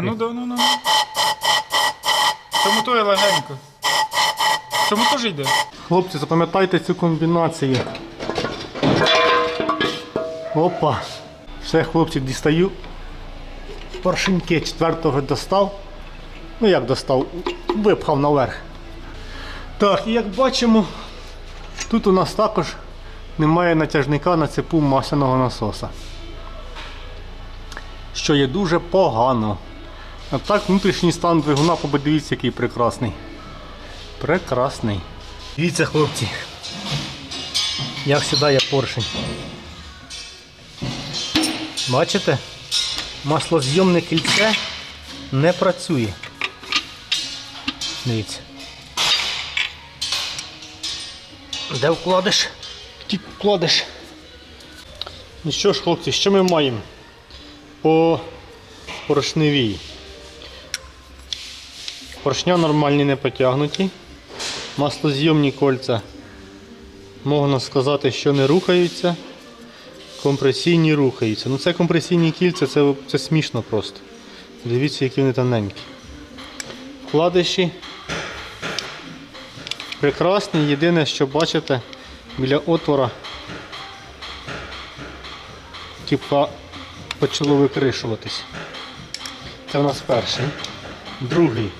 А ну да, ну ну. Чому то є легенько? Чому теж йде? Хлопці, запам'ятайте цю комбінацію. Опа. Все, хлопці, дістаю. Поршеньки четвертого достав. Ну як достав? Випхав наверх. Так, і як бачимо, тут у нас також немає натяжника на цепу масляного насоса. Що є дуже погано. А так внутрішній стан двигуна, подивіться, який прекрасний. Прекрасний. Дивіться, хлопці. Як сідає поршень. Бачите? Маслозйомне кільце не працює. Дивіться. Де вкладеш? Тільки вкладеш. Ну що ж, хлопці, що ми маємо по поршневій? Поршня нормальні не потягнуті. Маслозйомні кольця, можна сказати, що не рухаються. Компресійні рухаються. Ну це компресійні кільця, це, це смішно просто. Дивіться, які вони тоненькі. Вкладиші. Прекрасні. Єдине, що бачите, біля отвора типа почало викришуватись. Це у нас перший. Другий.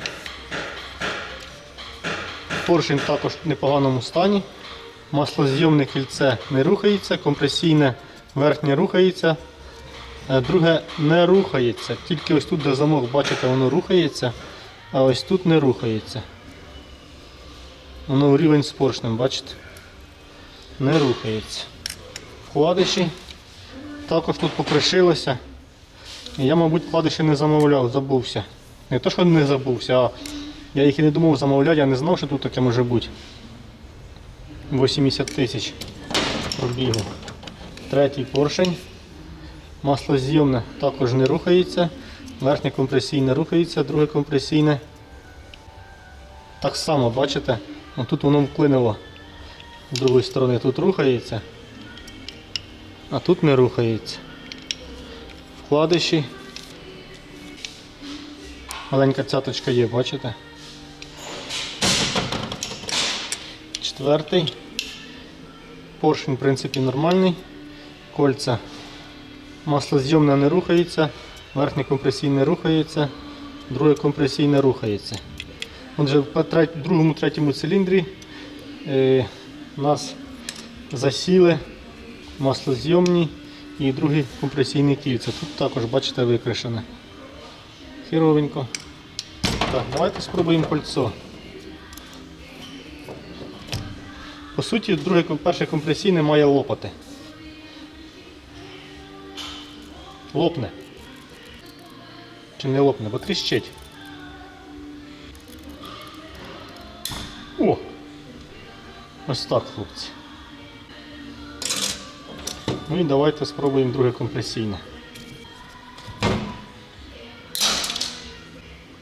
Поршень також в непоганому стані. Маслозйомне кільце не рухається, компресійне верхнє рухається, е, друге не рухається. Тільки ось тут, де замок, бачите, воно рухається, а ось тут не рухається. Воно рівень з поршнем, бачите? Не рухається. Вкладиші також тут покришилося. Я, мабуть, вкладиші не замовляв, забувся. Не то, що не забувся, а я їх і не думав замовляти, я не знав, що тут таке може бути. 80 тисяч пробігу. Третій поршень. Маслозйомне також не рухається. Верхнє компресійне рухається, друге компресійне. Так само, бачите? Тут воно вклинило з другої сторони. Тут рухається, а тут не рухається. Вкладиші. Маленька цяточка є, бачите? Четвертий. Поршень, в принципі, нормальний. Кольця. Маслозйомне не рухається, верхнє компресійне рухається, друге компресійне рухається. Отже, в другому третьому циліндрі е, нас засіли маслозйомні і другі компресійні кільця. Тут також, бачите, викришене. Хіровенько. Так, давайте спробуємо кольцо. По суті, друге, перше компресійне має лопати. Лопне. Чи не лопне, бо тріщить. О! Ось так, хлопці. Ну і давайте спробуємо друге компресійне.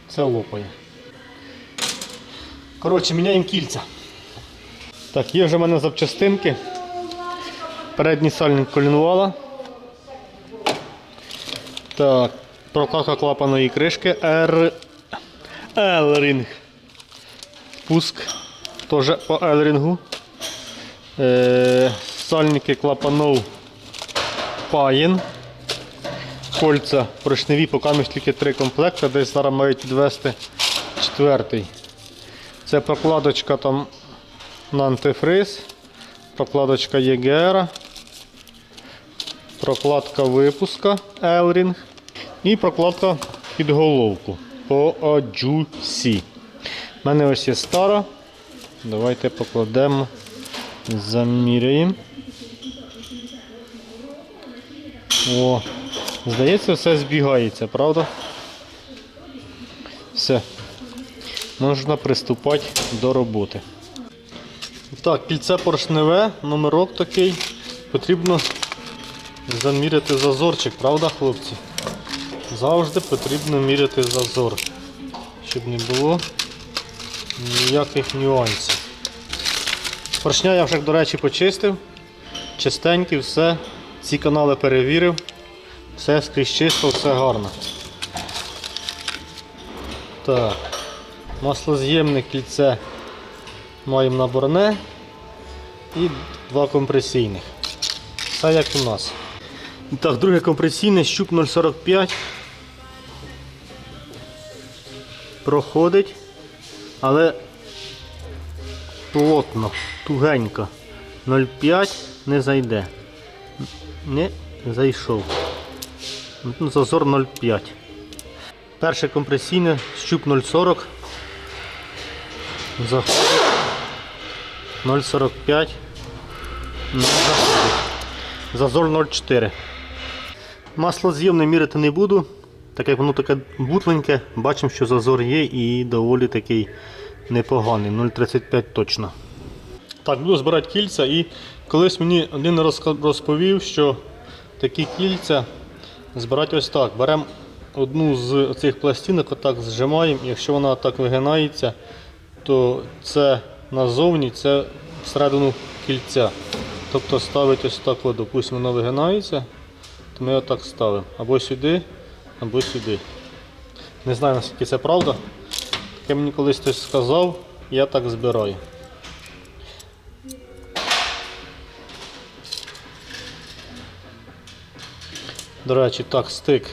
Це лопає. Коротше, міняємо кільця. Так, є вже в мене запчастинки. Передній сальник колінвала. Так, прокладка клапаної кришки R... L-ринг. Спуск теж по L-рингу. Е, сальники клапанов Паїн. Кольця поршневі, поки тільки три комплекти, десь зараз мають відвести четвертий. Це прокладочка там на антифриз, прокладочка EGR, прокладка випуска L-Ring і прокладка під головку по AJUC. У мене ось є стара. Давайте покладемо, заміряємо. О, здається, все збігається, правда? Все. Можна приступати до роботи. Так, кільце поршневе, номерок такий. Потрібно заміряти зазорчик, правда, хлопці? Завжди потрібно міряти зазор, щоб не було ніяких нюансів. Поршня я вже, до речі, почистив. Чистенький, все. Ці канали перевірив. Все скрізь чисто, все гарно. Так. Маслоз'ємне кільце маємо наборне і два компресійних. Все як у нас. Так, друге компресійне, щуп 0,45. Проходить, але плотно, тугенько. 0,5 не зайде. Не зайшов. Ну, Зазор 0,5. Перше компресійне, щуп 0,40. Заходить. 0,45. Не заходить. Зазор 0,4. Масло з'ємне міряти не буду, так як воно таке бутленьке, бачимо, що зазор є і доволі такий непоганий, 0,35 точно. Так, буду збирати кільця і колись мені один розповів, що такі кільця збирати ось так. Беремо одну з цих пластинок, отак зжимаємо, якщо вона так вигинається, то це назовні, це всередину кільця. Тобто ставить ось так, от, допустимо, воно вигинається, то ми отак ставимо. Або сюди, або сюди. Не знаю наскільки це правда. Таке мені колись хтось сказав, я так збираю. До речі, так, стик.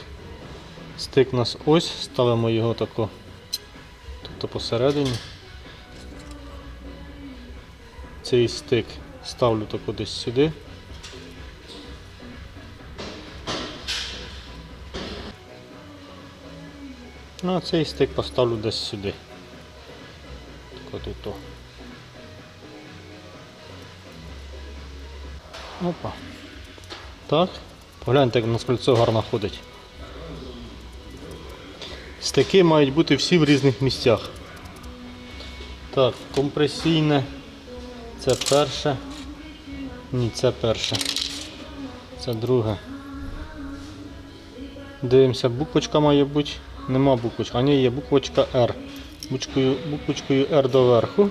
Стик у нас ось, ставимо його тако, тобто посередині. Цей стик ставлю тако десь сюди. Ну, а цей стик поставлю десь сюди. Тако тут. о. Опа. Так. Погляньте, як у нас кольцо гарно ходить. Стики мають бути всі в різних місцях. Так, компресійне. Це перше. Ні, це перше. Це друге. Дивимося, буквочка має бути. Нема буквочки. А ні, є буквочка R. Буквочкою, буквочкою R доверху.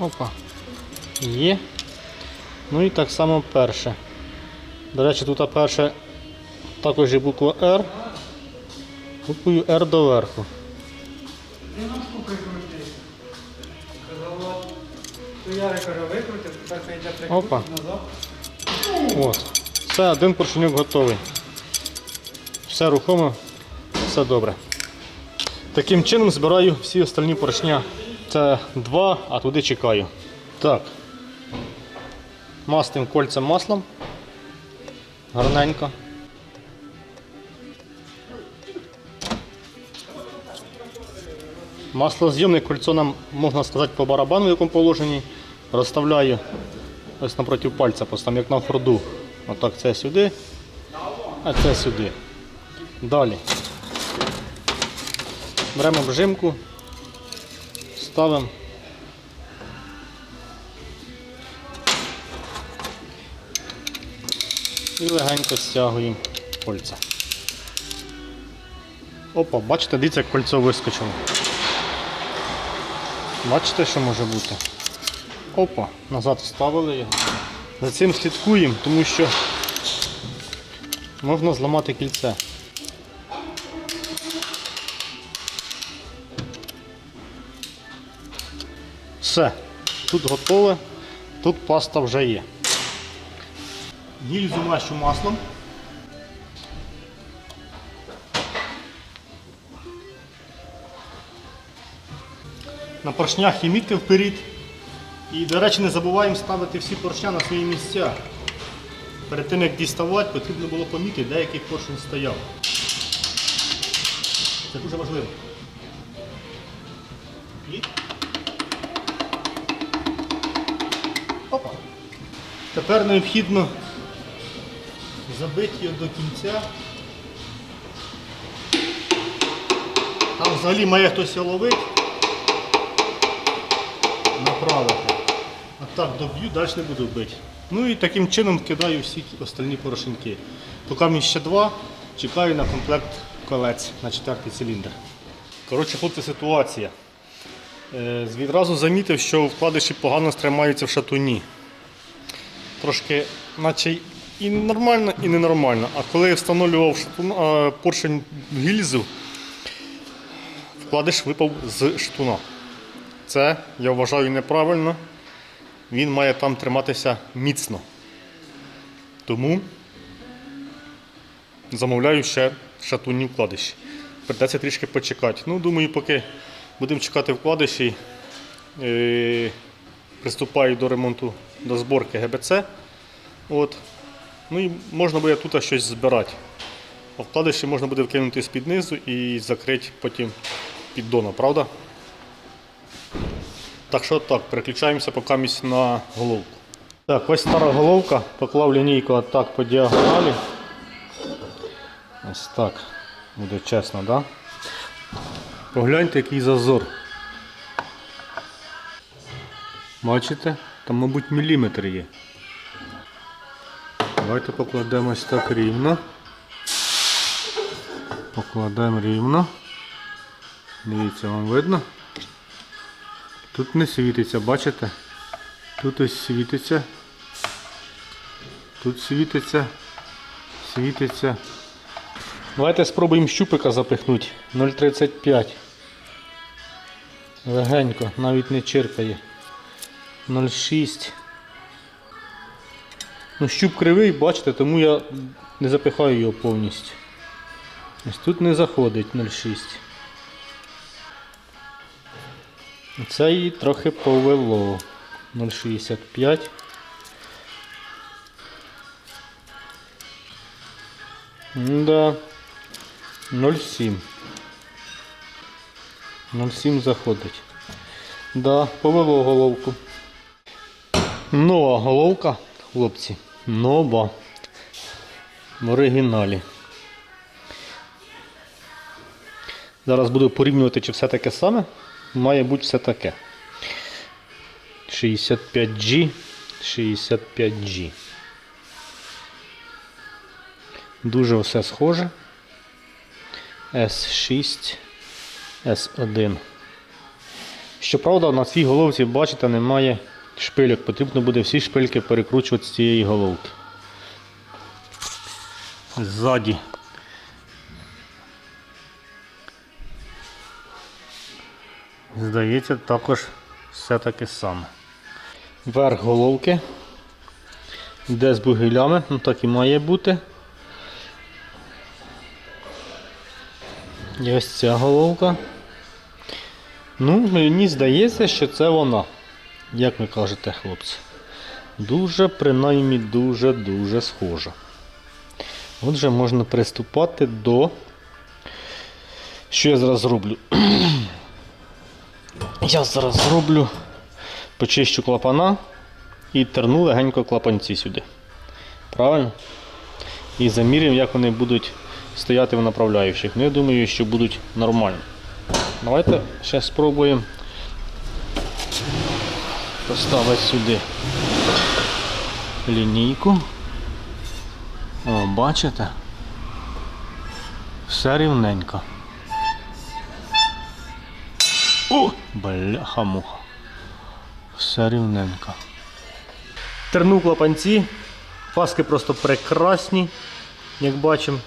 Опа. Є. Ну і так само перше. До речі, тут перше також є буква R. Буквою R доверху. Опа. От. Все, один поршеньок готовий. Все рухомо, все добре. Таким чином збираю всі остальні поршня. Це два, а туди чекаю. Так. Мастим кольцем маслом. Гарненько. Маслоз'ємне кольцо нам, можна сказати, по барабану в якому положенні. Розставляю ось напроти пальця, поставимо як на хорду. Отак це сюди, а це сюди. Далі. Беремо обжимку, ставимо. І легенько стягуємо кольця. Опа, бачите, дивіться, як кольцо вискочило. Бачите, що може бути? Опа, назад вставили його. За цим слідкуємо, тому що можна зламати кільце. Все, тут готове, тут паста вже є. Гільзу мащу маслом. На поршнях є мітка вперед. І, до речі, не забуваємо ставити всі поршня на свої місця. Перед тим як діставати, потрібно було помітити, де який поршень стояв. Це дуже важливо. І... Опа. Тепер необхідно забити його до кінця. Там взагалі має хтось ловити. Направити. А так доб'ю, далі не буду бити. Ну і таким чином кидаю всі остальні порошинки. Поки мені ще два, чекаю на комплект колець на четвертий циліндр. Коротше, хлопці, ситуація. Е, Відразу замітив, що вкладиші погано стримаються в шатуні. трошки, наче і нормально, і ненормально. А коли я встановлював штун, а, поршень гільзу, вкладиш випав з штуна. Це я вважаю неправильно. Він має там триматися міцно. Тому замовляю ще шатунні вкладиші. Придеться трішки почекати. Ну, думаю, поки будемо чекати вкладиші, е, приступаю до ремонту до зборки ГБЦ. От. Ну і можна буде тут щось збирати. А вкладиші можна буде вкинути з-під низу і закрити потім піддона, правда? Так що так, переключаємося поки місць на головку. Так, ось стара головка, поклав лінійку отак по діагоналі. Ось так. Буде чесно, да? Погляньте, який зазор. Бачите? Там, мабуть, міліметр є. Давайте покладемо ось так рівно. Покладаємо рівно. Дивіться, вам видно? Тут не світиться, бачите? Тут ось світиться. Тут світиться. Світиться. Давайте спробуємо щупика запихнути. 0,35. Легенько, навіть не чиркає. 0,6. Ну, щуп кривий, бачите, тому я не запихаю його повністю. Ось тут не заходить 0,6. Це її трохи повело. 0,65. Да. 0,7. 0,7 заходить. Да, повело головку. Нова головка, хлопці. Нова. В оригіналі. Зараз буду порівнювати, чи все таке саме. Має бути все таке. 65G, 65G. Дуже все схоже. S6, S1. Щоправда, на цій головці, бачите, немає шпильок. Потрібно буде всі шпильки перекручувати з цієї головки. Ззаді. Здається, також все таке саме. Верх головки. Де з бугелями, ну так і має бути. І ось ця головка. Ну, мені здається, що це вона. Як ви кажете, хлопці. Дуже, принаймні, дуже-дуже схожа. Отже, можна приступати до. Що я зараз зроблю? Я зараз зроблю, почищу клапана і терну легенько клапанці сюди. Правильно? І замірюємо, як вони будуть стояти в направляючих. Ну, я думаю, що будуть нормально. Давайте ще спробуємо поставити сюди лінійку. О, бачите? Все рівненько. О, бляха-муха. Все рівненько. Тернув клапанці. Паски просто прекрасні, як бачимо.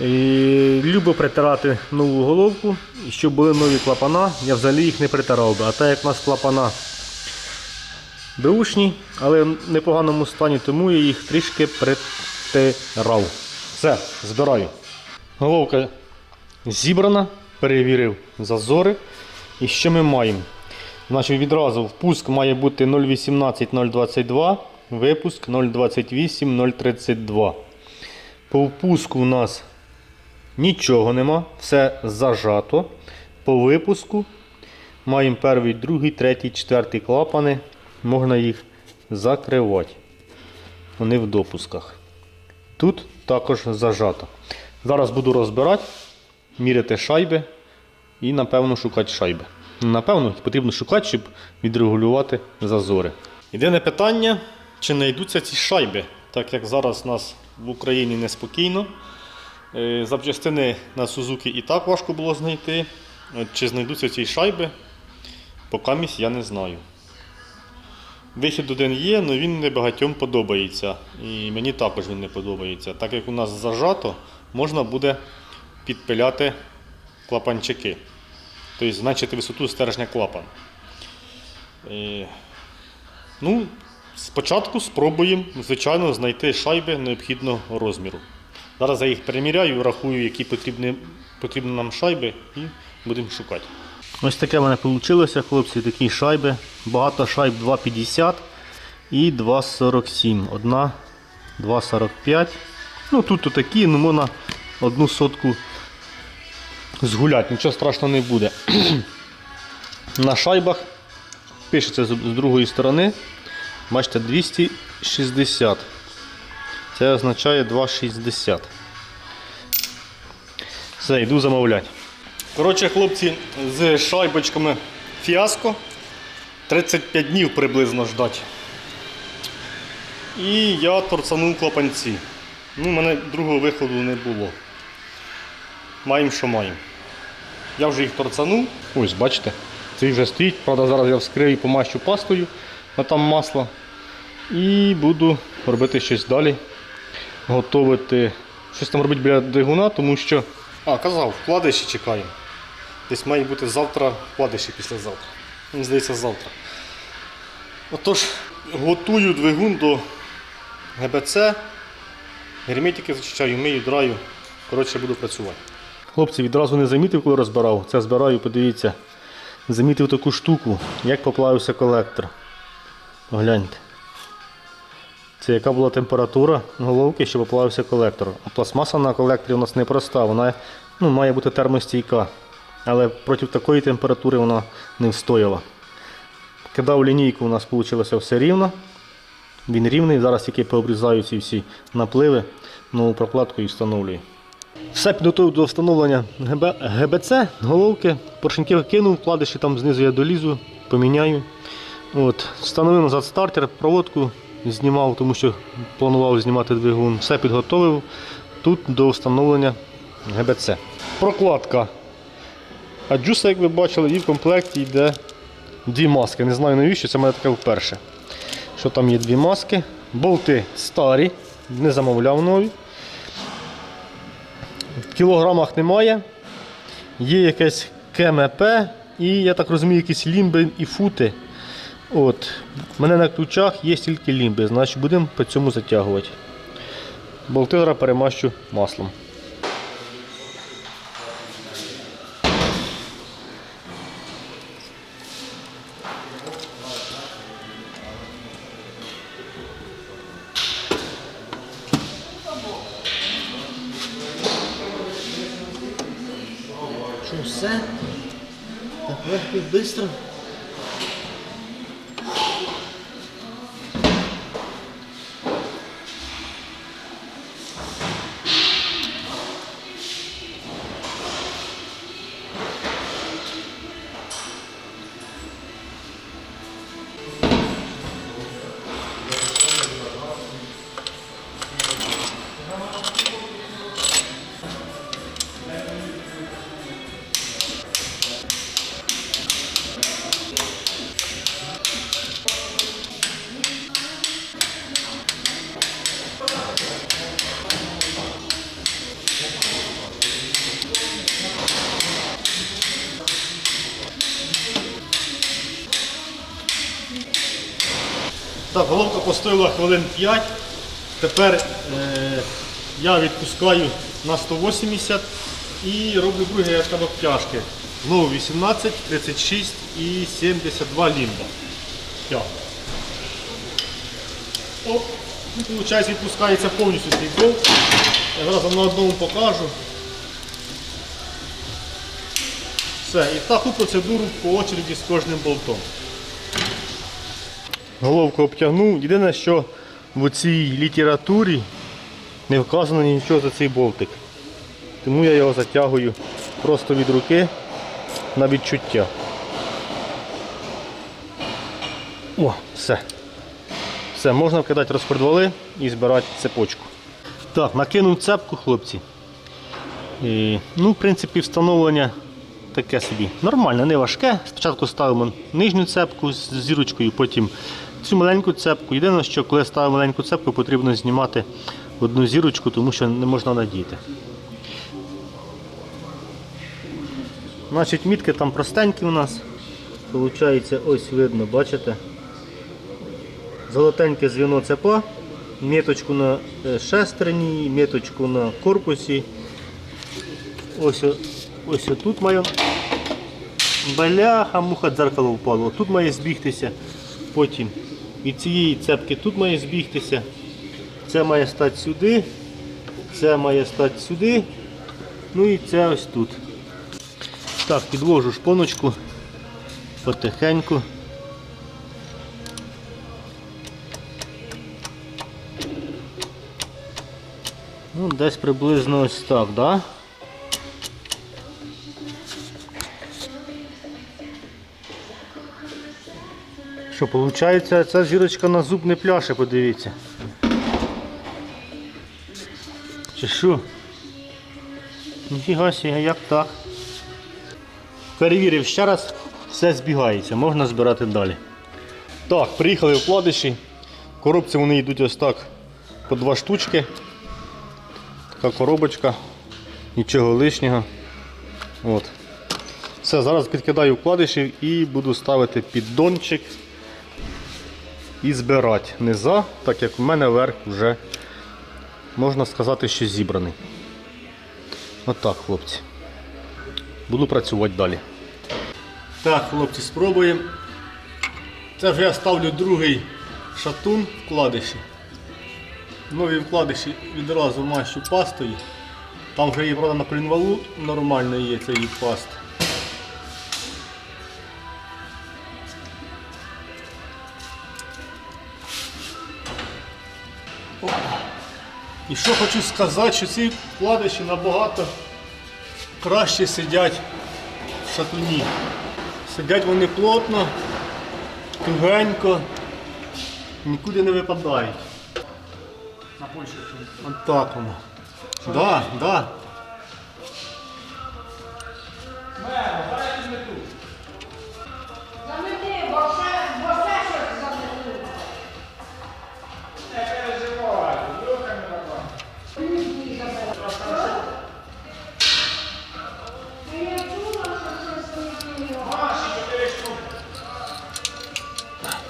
І Люблю притирати нову головку. Щоб були нові клапана, я взагалі їх не притирав би. А так як у нас клапана беушні, але в непоганому стані, тому я їх трішки притирав. Все, збираю. Головка зібрана, перевірив зазори. І що ми маємо? Значить, відразу впуск має бути 0,18-0,22, випуск 0,28-0,32. По впуску у нас нічого нема, все зажато. По випуску маємо перший, другий, третій, четвертий клапани. Можна їх закривати. Вони в допусках. Тут також зажато. Зараз буду розбирати, міряти шайби і, напевно, шукати шайби. Напевно, потрібно шукати, щоб відрегулювати зазори. Єдине питання, чи знайдуться ці шайби, так як зараз у нас в Україні неспокійно. Е, Запчастини на Сузуки і так важко було знайти. Чи знайдуться ці шайби, поки я не знаю. Вихід один є, але він не багатьом подобається. І мені також він не подобається. Так як у нас зажато, можна буде підпиляти клапанчики. Тобто зменшити висоту стержня клапан. Ну, спочатку спробуємо, звичайно, знайти шайби необхідного розміру. Зараз я їх переміряю, рахую, які потрібні, потрібні нам шайби, і будемо шукати. Ось таке в мене вийшло, хлопці, такі шайби. Багато шайб 2,50 і 2,47. Одна 2,45. Ну тут то такі, ну можна одну сотку згуляти, нічого страшного не буде. На шайбах пишеться з другої сторони. Бачите, 260. Це означає 2,60. Все, йду замовляти. Коротше, хлопці, з шайбочками фіаско. 35 днів приблизно ждать. І я торцанув клапанці. Ну, у мене другого виходу не було. Маємо, що маємо. Я вже їх торцанув. Ось, бачите, цей вже стоїть. Правда, зараз я вскрию помащу пастою, а там масло. І буду робити щось далі. Готовити. Щось там робити біля двигуна, тому що. А, казав, вкладиші чекаємо. Десь має бути завтра вкладиші післязавтра. Мені здається, завтра. Отож, готую двигун до ГБЦ. Герметики зачищаю, мию, драю. Коротше, буду працювати. Хлопці, відразу не замітив, коли розбирав. Це збираю, подивіться. Замітив таку штуку, як поплавився колектор. Погляньте. Це яка була температура головки, що поплавився колектор. А пластмаса на колекторі у нас не проста, вона ну, має бути термостійка. Але проти такої температури вона не встояла. Кидав лінійку, у нас вийшло все рівно. Він рівний, зараз тільки пообрізаю ці всі напливи, нову прокладку і встановлюю. Все підготовив до встановлення ГБ, ГБЦ, головки, поршеньки кинув, вкладиші там знизу я долізу, поміняю. От, встановив назад стартер, проводку знімав, тому що планував знімати двигун. Все підготовив тут до встановлення ГБЦ. Прокладка. А джуса, як ви бачили, і в комплекті йде дві маски. Не знаю навіщо, це в мене таке вперше. Що там є дві маски. Болти старі, не замовляв нові. Кілограмах немає. Є якесь КМП і, я так розумію, якісь лімби і фути. От. У мене на ключах є тільки лімби, значить будемо по цьому затягувати. Болтигра перемащу маслом. registro. Постояла хвилин 5. Тепер е, я відпускаю на 180 і роблю другий етап обтяжки. Знову 18, 36 і 72 лімба. Тягну. Оп. Ну, Виходить, відпускається повністю цей болт. Я зараз вам на одному покажу. Все, і таку процедуру по очереді з кожним болтом. Головку обтягнув. Єдине, що в цій літературі не вказано нічого за цей болтик. Тому я його затягую просто від руки на відчуття. О, все. Все, можна вкидати розпредвали і збирати цепочку. Так, накинув цепку, хлопці. І, ну, в принципі, встановлення таке собі. Нормально, не важке. Спочатку ставимо нижню цепку з зірочкою, потім цю маленьку цепку. Єдине, що коли ставимо маленьку цепку, потрібно знімати одну зірочку, тому що не можна надіти. Значить, мітки там простенькі у нас. Получається, ось видно, бачите? Золотеньке звіно цепа, міточку на е, шестерні, міточку на корпусі. Ось, ось тут має Бляха, муха дзеркало впало. Тут має збігтися. Потім від цієї цепки тут має збігтися. Це має стати сюди. Це має стати сюди. Ну і це ось тут. Так, підложу шпоночку потихеньку. Ну, десь приблизно ось так, да? Що, виходить, ця зірочка на зуб не пляше, подивіться. Чи що? Ніфіга сі, як так? Перевірив ще раз, все збігається, можна збирати далі. Так, приїхали. В коробці вони йдуть ось так по два штучки. Така коробочка, нічого лишнього. От. Все, зараз підкидаю вкладиші і буду ставити піддончик і збирати низа, так як в мене верх вже, можна сказати, що зібраний. Отак, хлопці. Буду працювати далі. Так, хлопці, спробуємо. Це вже я ставлю другий шатун вкладиші. Нові вкладиші відразу мащу пастою. Там вже є, правда, на плінвалу нормально є ця її І що хочу сказати, що ці вкладиші набагато краще сидять в шатуні. Сидять вони плотно, тугенько, нікуди не випадають. На Польщі. От так воно. Да, да.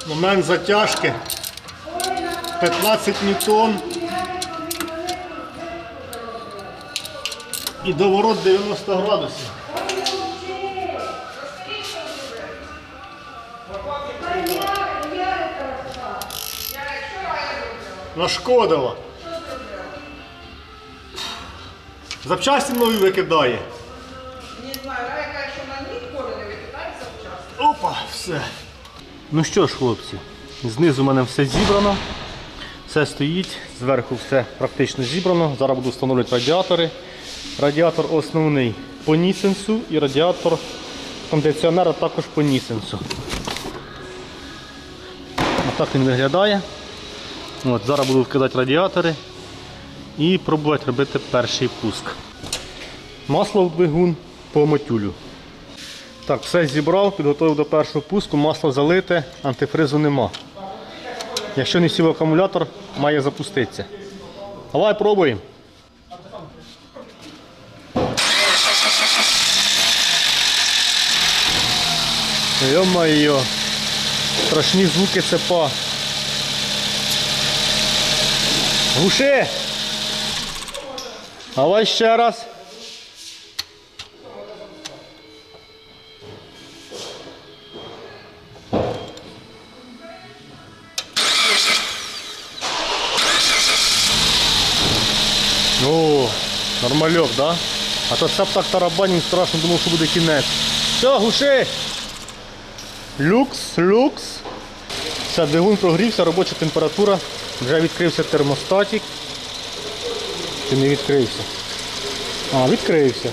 Момент затяжки. 15 ньютон. І доворот 90 градусів. Нашкодила. Запчасті нові викидає. Не знаю, Райка, якщо на ніколи не викидається вчасно. Опа, все. Ну що ж, хлопці, знизу у мене все зібрано. Все стоїть, зверху все практично зібрано. Зараз буду встановлювати радіатори. Радіатор основний по нісенсу і радіатор кондиціонера також по нісенсу. Отак він виглядає. От, зараз буду вкидати радіатори і пробувати робити перший пуск. Масло в двигун по мотюлю. Так, все зібрав, підготував до першого пуску, масло залите, антифризу нема. Якщо не сів акумулятор, має запуститися. Давай пробуємо. Йо-майо, страшні звуки цепа. Глуши! Давай ще раз. Нормальок, да? А то цеп так тарабанів страшно думав, що буде кінець. Все, глуши! Люкс, люкс. Все, двигун прогрівся, робоча температура. Вже відкрився термостатик. Чи не відкрився? А, відкрився.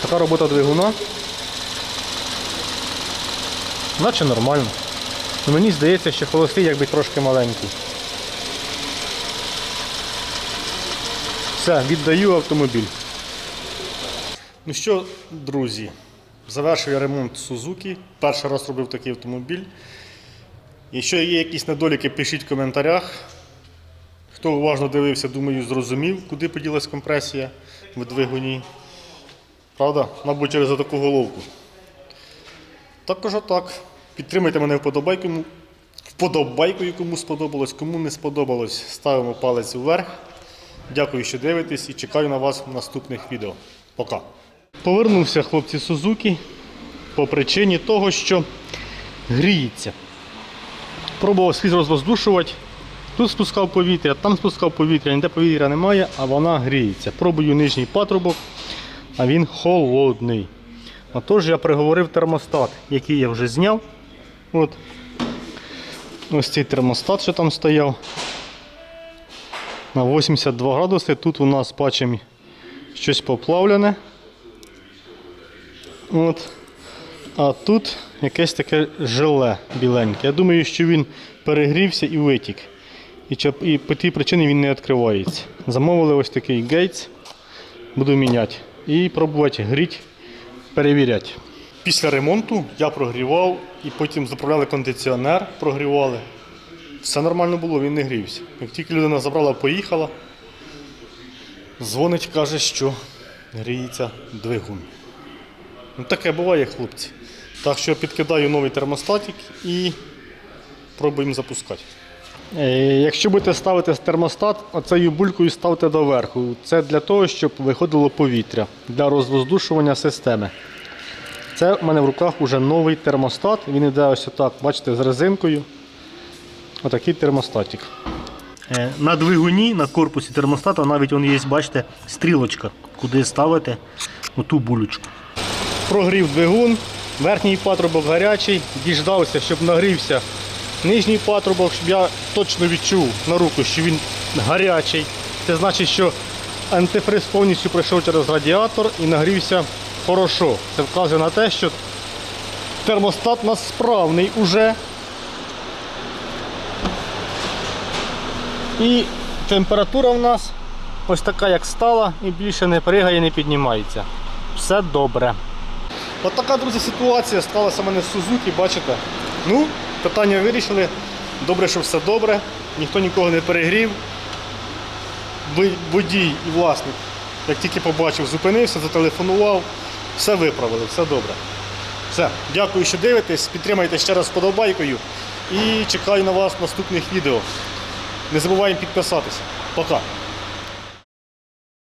Така робота двигуна. Наче нормально. Мені здається, що холостий якби трошки маленький. Все, віддаю автомобіль. Ну що, друзі, завершив я ремонт Suzuki. Перший раз робив такий автомобіль. Якщо є якісь недоліки, пишіть в коментарях. Хто уважно дивився, думаю, зрозумів, куди поділась компресія в двигуні. Правда? Мабуть, через таку головку. Також отак. Підтримайте мене вподобайкою. Вподобайкою, кому сподобалось, кому не сподобалось, ставимо палець вверх. Дякую, що дивитесь і чекаю на вас в наступних відео. Пока. Повернувся хлопці Сузуки по причині того, що гріється. Пробував сліз розвоздушувати. Тут спускав повітря, там спускав повітря, ніде повітря немає, а вона гріється. Пробую нижній патрубок, а він холодний. Отож я приговорив термостат, який я вже зняв. От. Ось цей термостат, що там стояв. На 82 градуси. Тут у нас бачимо щось поплавлене. От. А тут якесь таке желе біленьке. Я думаю, що він перегрівся і витік. І, по тій причині він не відкривається. Замовили ось такий гейтс. Буду міняти. І пробувати гріти, перевіряти. Після ремонту я прогрівав і потім заправляли кондиціонер, прогрівали. Все нормально було, він не грівся. Як тільки людина забрала, поїхала, дзвонить, каже, що гріється двигун. Ну, таке буває, хлопці. Так що підкидаю новий термостатик і пробуємо запускати. Е, Якщо будете ставити термостат, оцею булькою ставте доверху. Це для того, щоб виходило повітря для розвоздушування системи. Це в мене в руках вже новий термостат. Він іде ось отак, бачите, з резинкою. Отакий термостатик. Е, На двигуні, на корпусі термостата навіть он є, бачите, стрілочка, куди ставити оту булючку. Прогрів двигун, верхній патрубок гарячий, діждався, щоб нагрівся нижній патрубок, щоб я точно відчув на руку, що він гарячий. Це значить, що антифриз повністю пройшов через радіатор і нагрівся хорошо. Це вказує на те, що термостат у нас справний уже. І температура в нас ось така, як стала, і більше не пригає, не піднімається. Все добре. От така, друзі, ситуація сталася в мене з Сузуки, бачите. Ну, питання вирішили. Добре, що все добре, ніхто нікого не перегрів. Водій і власник, як тільки побачив, зупинився, зателефонував, все виправили, все добре. Все, дякую, що дивитесь. Підтримайте ще раз вподобайкою і чекаю на вас в наступних відео. Не забуваємо підписатися. Пока.